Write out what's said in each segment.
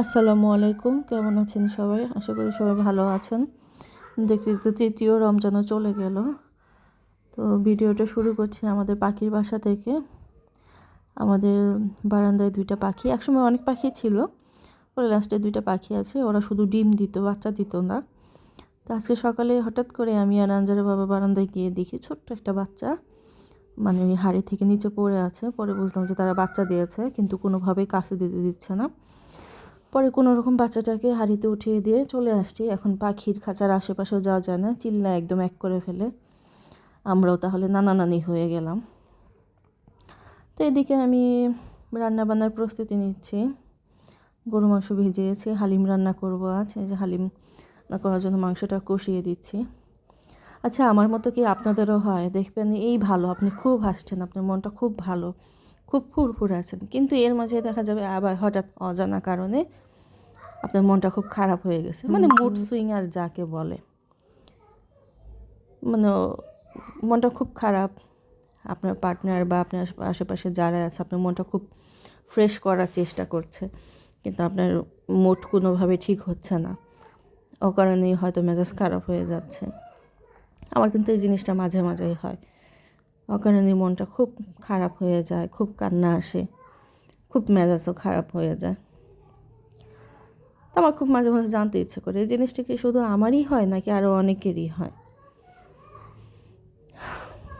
আসসালামু আলাইকুম। কেমন আছেন সবাই? আশা করি সবাই ভালো আছেন। দেখতে দেখতে তৃতীয় রমজানও চলে গেল। তো ভিডিওটা শুরু করছি আমাদের পাখির বাসা থেকে। আমাদের বারান্দায় দুইটা পাখি। একসময় অনেক পাখি ছিল। ওরা লাস্টে দুইটা পাখি আছে। ওরা শুধু ডিম দিত, বাচ্চা দিত না। তো আজকে সকালে হঠাৎ করে আমি আর আঞ্জারের বাবা বারান্দায় গিয়ে দেখি ছোট্ট একটা বাচ্চা। মানে ওই হাড়ি থেকে নিচে পড়ে আছে। পরে বুঝলাম যে তারা বাচ্চা দিয়েছে, কিন্তু কোনোভাবেই কাছে দিতে দিচ্ছে না। পরে কোনো রকম বাচ্চাটাকে হাড়িতে উঠিয়ে দিয়ে চলে আসছি। এখন পাখির খাঁচার আশেপাশেও যাওয়া যায় না চিল্লা একদম এক করে ফেলে। আমরাও তাহলে নানা নানি হয়ে গেলাম। তো এদিকে আমি রান্না বান্নার প্রস্তুতি নিচ্ছি। গরু মাংস ভিজিয়েছি, হালিম রান্না করব আজ। এই যে হালিম করার জন্য মাংসটা কষিয়ে দিচ্ছি। আচ্ছা আমার মতো কি আপনাদেরও হয়? দেখবেন এই ভালো আপনি খুব হাসছেন আপনার মনটা খুব ভালো খুব ফুরফুরে আছেন। কিন্তু এর মাঝে দেখা যাবে আবার হঠাৎ অজানা কারণে আপনার মনটা খুব খারাপ হয়ে গেছে। মানে মুড সুইং আর যাকে বলে। মানে মনটা খুব খারাপ। আপনার পার্টনার বা আপনার আশেপাশে যারা আছে আপনার মনটা খুব ফ্রেশ করার চেষ্টা করছে। কিন্তু আপনার মুড কোনোভাবে ঠিক হচ্ছে না। ও কারণেই হয়তো মেজাজ খারাপ হয়ে যাচ্ছে। আমার কিন্তু এই জিনিসটা মাঝে মাঝেই হয়। অকারণে মনটা খুব খারাপ হয়ে যায়, খুব কান্না আসে, খুব মেজাজও খারাপ হয়ে যায়। তো আমার খুব মাঝে মাঝে জানতে ইচ্ছে করে, এই জিনিসটা কি শুধু আমারই হয় নাকি আরও অনেকেরই হয়?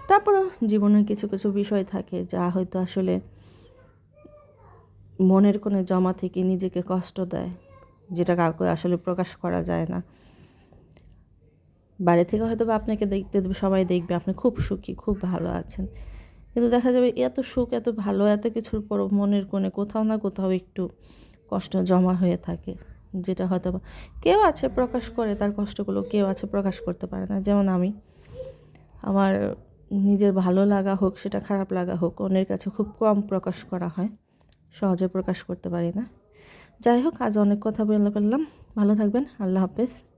তারপরও জীবনের কিছু কিছু বিষয় থাকে যা হয়তো আসলে মনের কোনো জমা থেকে নিজেকে কষ্ট দেয়, যেটা কাউকে আসলে প্রকাশ করা যায় না। বাইরে থেকে হয়তো বা আপনাকে দেখতে দেবে, সবাই দেখবে, আপনি খুব সুখী, খুব ভালো আছেন। কিন্তু দেখা যাবে এত সুখ, এত ভালো, এত কিছুর পর মনের কোণে কোথাও না কোথাও একটু কষ্ট জমা হয়ে থাকে, যেটা হয়তো বা কেউ আছে প্রকাশ করে, তার কষ্টগুলো কেউ আছে প্রকাশ করতে পারে না। যেমন আমি, আমার নিজের ভালো লাগা হোক, সেটা খারাপ লাগা হোক, অন্যের কাছে খুব কম প্রকাশ করা হয়, সহজে প্রকাশ করতে পারি না। যাই হোক, আজ অনেক কথা বলে ফেললাম ভালো থাকবেন, আল্লাহ হাফেজ।